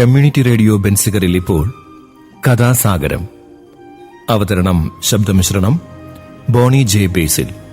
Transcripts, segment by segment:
Community radio ബെൻസിഗറിൽ ഇപ്പോൾ കഥാസാഗരം. അവതരണം ശബ്ദമിശ്രണം ബോണി ജെ ബേസിൽ.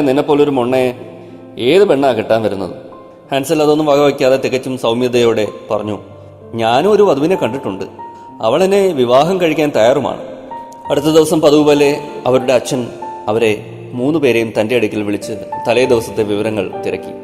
നിന്നെപ്പോലൊരു മൊണ്ണയെ ഏത് പെണ്ണാ കിട്ടാൻ വരുന്നത്? ഹാൻസൽ അതൊന്നും വകവയ്ക്കാതെ തികച്ചും സൗമ്യതയോടെ പറഞ്ഞു ഞാനും ഒരു വധുവിനെ കണ്ടിട്ടുണ്ട്. അവളെന്നെ വിവാഹം കഴിക്കാൻ തയ്യാറുമാണ്. അടുത്ത ദിവസം പതിവ് പോലെ അവരുടെ അച്ഛൻ അവരെ മൂന്ന് പേരെയും തന്റെ അടുക്കൽ വിളിച്ച് തലേ ദിവസത്തെ വിവരങ്ങൾ തിരക്കി.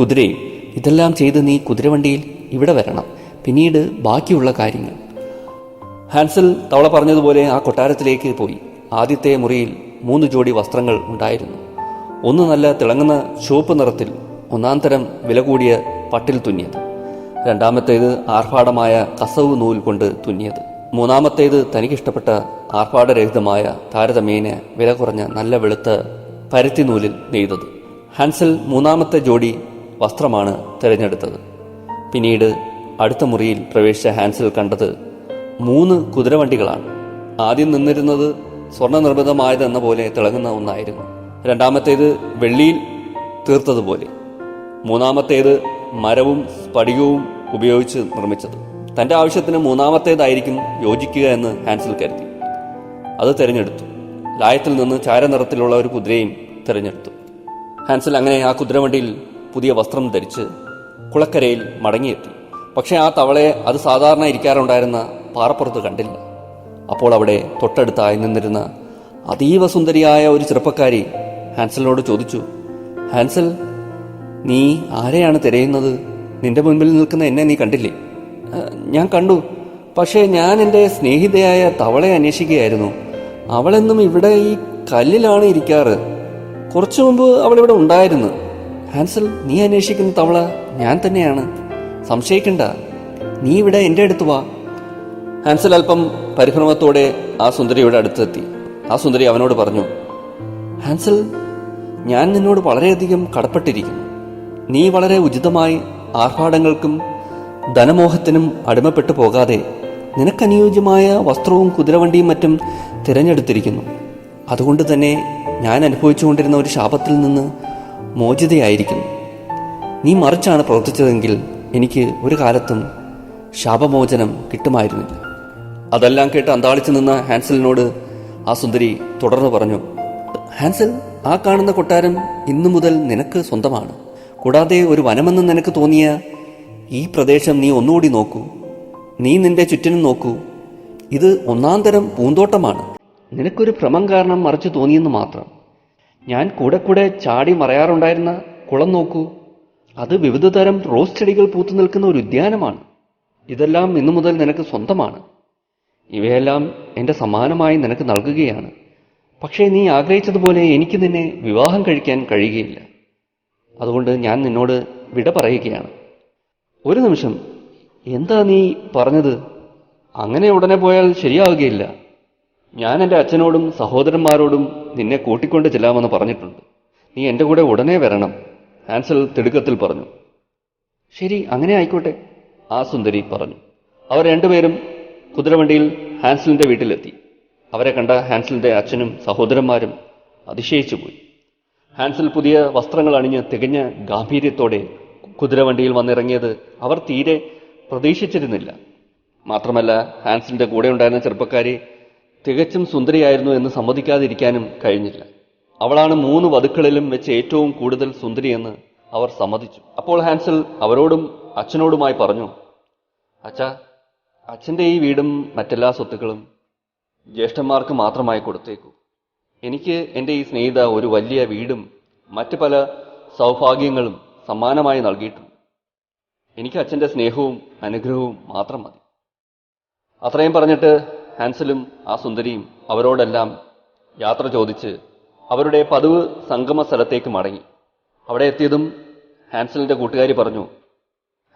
കുതിരയും ഇതെല്ലാം ചെയ്ത് നീ കുതിരവണ്ടിയിൽ ഇവിടെ വരണം. പിന്നീട് ബാക്കിയുള്ള കാര്യങ്ങൾ. ഹാൻസൽ തവള പറഞ്ഞതുപോലെ ആ കൊട്ടാരത്തിലേക്ക് പോയി. ആദ്യത്തെ മുറിയിൽ മൂന്ന് ജോഡി വസ്ത്രങ്ങൾ ഉണ്ടായിരുന്നു. ഒന്ന് നല്ല തിളങ്ങുന്ന ചുവപ്പ് നിറത്തിൽ ഒന്നാം തരം വില കൂടിയ പട്ടിൽ തുന്നിയത്. രണ്ടാമത്തേത് ആർഭാടമായ കസവ് നൂൽ കൊണ്ട് തുന്നിയത്. മൂന്നാമത്തേത് തനിക്കിഷ്ടപ്പെട്ട ആർഭാടരഹിതമായ താരതമ്യേന വില കുറഞ്ഞ നല്ല വെളുത്ത പരുത്തി നൂലിൽ നെയ്തത്. ഹാൻസൽ മൂന്നാമത്തെ ജോഡി വസ്ത്രമാണ് തിരഞ്ഞെടുത്തത്. പിന്നീട് അടുത്ത മുറിയിൽ പ്രവേശിച്ച ഹാൻസൽ കണ്ടത് മൂന്ന് കുതിരവണ്ടികളാണ്. ആദ്യം നിന്നിരുന്നത് സ്വർണ നിർമ്മിതമായതെന്ന പോലെ തിളങ്ങുന്ന ഒന്നായിരുന്നു. രണ്ടാമത്തേത് വെള്ളിയിൽ തീർത്തതുപോലെ. മൂന്നാമത്തേത് മരവും സ്ഫടികവും ഉപയോഗിച്ച് നിർമ്മിച്ചത്. തന്റെ ആവശ്യത്തിന് മൂന്നാമത്തേതായിരിക്കും യോജിക്കുക എന്ന് ഹാൻസൽ കരുതി. അത് തിരഞ്ഞെടുത്തു. ലായത്തിൽ നിന്ന് ചാരനിറത്തിലുള്ള ഒരു കുതിരയും തിരഞ്ഞെടുത്തു. ഹാൻസൽ അങ്ങനെ ആ കുതിരവണ്ടിയിൽ പുതിയ വസ്ത്രം ധരിച്ച് കുളക്കരയിൽ മടങ്ങിയെത്തി. പക്ഷേ ആ തവളയെ അത് സാധാരണ ഇരിക്കാറുണ്ടായിരുന്ന പാറപ്പുറത്ത് കണ്ടില്ല. അപ്പോൾ അവിടെ തൊട്ടടുത്തായി നിന്നിരുന്ന അതീവ സുന്ദരിയായ ഒരു ചെറുപ്പക്കാരി ഹാൻസലിനോട് ചോദിച്ചു ഹാൻസൽ നീ ആരെയാണ് തിരയുന്നത്? നിന്റെ മുൻപിൽ നിൽക്കുന്ന എന്നെ നീ കണ്ടില്ലേ? ഞാൻ കണ്ടു. പക്ഷേ ഞാൻ എന്റെ സ്നേഹിതയായ തവളെ അന്വേഷിക്കുകയായിരുന്നു. അവളെന്നും ഇവിടെ ഈ കല്ലിലാണ് ഇരിക്കാറ്. കുറച്ചു മുമ്പ് അവളിവിടെ ഉണ്ടായിരുന്നു. ഹാൻസൽ നീ അന്വേഷിക്കുന്ന തവള ഞാൻ തന്നെയാണ്. സംശയിക്കണ്ട. നീ ഇവിടെ എന്റെ അടുത്ത് വാ. ഹാൻസൽ അല്പം പരിഭ്രമത്തോടെ ആ സുന്ദരിയുടെ അടുത്തെത്തി. ആ സുന്ദരി അവനോട് പറഞ്ഞു ഹാൻസൽ ഞാൻ നിന്നോട് വളരെയധികം കടപ്പെട്ടിരിക്കുന്നു. നീ വളരെ ഉചിതമായി ആർഭാടങ്ങൾക്കും ധനമോഹത്തിനും അടിമപ്പെട്ടു പോകാതെ നിനക്കനുയോജ്യമായ വസ്ത്രവും കുതിരവണ്ടിയും മറ്റും തിരഞ്ഞെടുത്തിരിക്കുന്നു. അതുകൊണ്ട് തന്നെ ഞാൻ അനുഭവിച്ചുകൊണ്ടിരുന്ന ഒരു ശാപത്തിൽ നിന്ന് മോചിതയായിരിക്കുന്നു. നീ മറിച്ചാണ് പ്രവർത്തിച്ചതെങ്കിൽ എനിക്ക് ഒരു കാലത്തും ശാപമോചനം കിട്ടുമായിരുന്നില്ല. അതെല്ലാം കേട്ട് അന്താളിച്ചു നിന്ന ഹാൻസലിനോട് ആ സുന്ദരി തുടർന്ന് പറഞ്ഞു ഹാൻസൽ ആ കാണുന്ന കൊട്ടാരം ഇന്നു മുതൽ നിനക്ക് സ്വന്തമാണ്. കൂടാതെ ഒരു വനമെന്ന് നിനക്ക് തോന്നിയ ഈ പ്രദേശം നീ ഒന്നുകൂടി നോക്കൂ. നീ നിന്റെ ചുറ്റിനും നോക്കൂ. ഇത് ഒന്നാം തരം പൂന്തോട്ടമാണ്. നിനക്കൊരു ഭ്രമം കാരണം മറിച്ചു തോന്നിയെന്ന് മാത്രം. ഞാൻ കൂടെ കൂടെ ചാടി മറയാറുണ്ടായിരുന്ന കുളം നോക്കൂ. അത് വിവിധ തരം റോസ് ചെടികൾ പൂത്തു നിൽക്കുന്ന ഒരു ഉദ്യാനമാണ്. ഇതെല്ലാം ഇന്നു മുതൽ നിനക്ക് സ്വന്തമാണ്. ഇവയെല്ലാം എന്റെ സമ്മാനമായി നിനക്ക് നൽകുകയാണ്. പക്ഷേ നീ ആഗ്രഹിച്ചതുപോലെ എനിക്ക് നിന്നെ വിവാഹം കഴിക്കാൻ കഴിയുകയില്ല. അതുകൊണ്ട് ഞാൻ നിന്നോട് വിട പറയുകയാണ്. ഒരു നിമിഷം എന്താ നീ പറഞ്ഞത്? അങ്ങനെ ഉടനെ പോയാൽ ശരിയാവുകയില്ല. ഞാൻ എന്റെ അച്ഛനോടും സഹോദരന്മാരോടും നിന്നെ കൂട്ടിക്കൊണ്ട് ചെല്ലാമെന്ന് പറഞ്ഞിട്ടുണ്ട്. നീ എന്റെ കൂടെ ഉടനെ വരണം ഹാൻസൽ തിടുക്കത്തിൽ പറഞ്ഞു. ശരി അങ്ങനെ ആയിക്കോട്ടെ ആ സുന്ദരി പറഞ്ഞു. അവർ രണ്ടുപേരും കുതിരവണ്ടിയിൽ ഹാൻസലിന്റെ വീട്ടിലെത്തി. അവരെ കണ്ട ഹാൻസലിന്റെ അച്ഛനും സഹോദരന്മാരും അതിശയിച്ചു പോയി. ഹാൻസൽ പുതിയ വസ്ത്രങ്ങൾ അണിഞ്ഞ് തികഞ്ഞ ഗാംഭീര്യത്തോടെ കുതിരവണ്ടിയിൽ വന്നിറങ്ങിയത് അവർ തീരെ പ്രതീക്ഷിച്ചിരുന്നില്ല. മാത്രമല്ല ഹാൻസലിന്റെ കൂടെ ഉണ്ടായിരുന്ന ചെറുപ്പക്കാരി തികച്ചും സുന്ദരിയായിരുന്നു എന്ന് സമ്മതിക്കാതിരിക്കാനും കഴിഞ്ഞില്ല. അവളാണ് മൂന്ന് വധുക്കളിലും വെച്ച് ഏറ്റവും കൂടുതൽ സുന്ദരിയെന്ന് അവർ സമ്മതിച്ചു. അപ്പോൾ ഹാൻസൽ അവരോടും അച്ഛനോടുമായി പറഞ്ഞു അച്ഛാ അച്ഛന്റെ ഈ വീടും മറ്റെല്ലാ സ്വത്തുക്കളും ജ്യേഷ്ഠന്മാർക്ക് മാത്രമായി കൊടുത്തേക്കൂ. എനിക്ക് എന്റെ ഈ സ്നേഹിത ഒരു വലിയ വീടും മറ്റു പല സൗഭാഗ്യങ്ങളും സമ്മാനമായി നൽകിയിട്ടുണ്ട്. എനിക്ക് അച്ഛന്റെ സ്നേഹവും അനുഗ്രഹവും മാത്രം മതി. അത്രയും പറഞ്ഞിട്ട് ഹാൻസലും ആ സുന്ദരിയും അവരോടെല്ലാം യാത്ര ചോദിച്ച് അവരുടെ പതിവ് സംഗമ സ്ഥലത്തേക്ക് മടങ്ങി. അവിടെ എത്തിയതും ഹാൻസലിന്റെ കൂട്ടുകാരി പറഞ്ഞു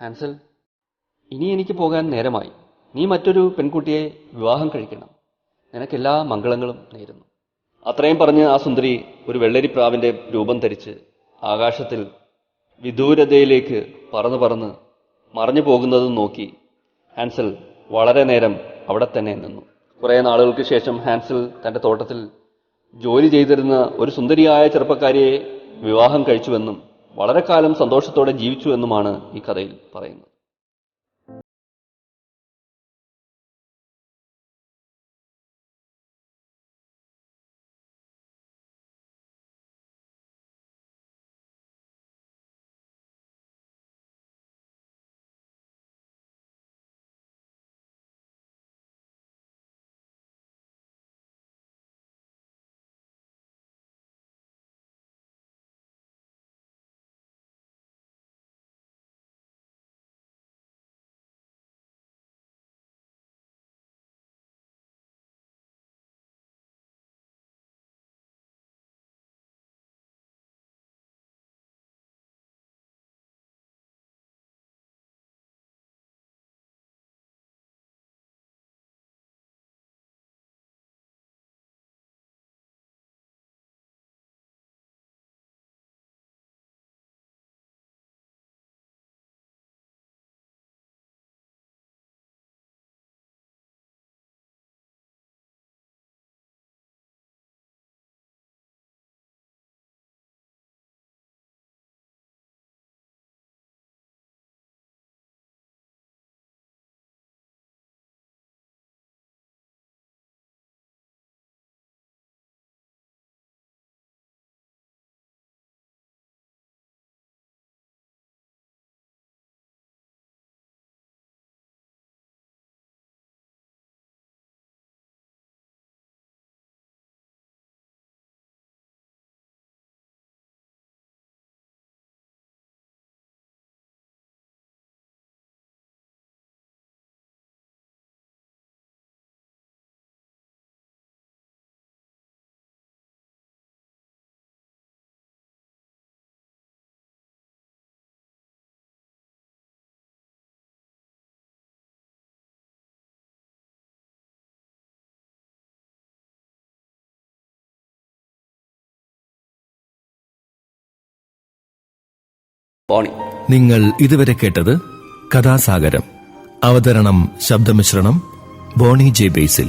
ഹാൻസൽ ഇനി എനിക്ക് പോകാൻ നേരമായി. നീ മറ്റൊരു പെൺകുട്ടിയെ വിവാഹം കഴിക്കണം. നിനക്കെല്ലാ മംഗളങ്ങളും നേരുന്നു. അത്രയും പറഞ്ഞ് ആ സുന്ദരി ഒരു വെള്ളരിപ്രാവിന്റെ രൂപം ധരിച്ച് ആകാശത്തിൽ വിദൂരതയിലേക്ക് പറന്ന് പറന്ന് മറഞ്ഞു പോകുന്നതും നോക്കി ഹാൻസൽ വളരെ നേരം അവിടെ തന്നെ നിന്നു. കുറേ നാളുകൾക്ക് ശേഷം ഹാൻസൽ തന്റെ തോട്ടത്തിൽ ജോലി ചെയ്തിരുന്ന ഒരു സുന്ദരിയായ ചെറുപ്പക്കാരിയെ വിവാഹം കഴിച്ചുവെന്നും വളരെ കാലം സന്തോഷത്തോടെ ജീവിച്ചുവെന്നുമാണ് ഈ കഥയിൽ പറയുന്നത്. ബോണി നിങ്ങൾ ഇതുവരെ കേട്ടത് കഥാസാഗരം അവതരണം ശബ്ദമിശ്രണം ബോണി ജെ ബേസിൽ.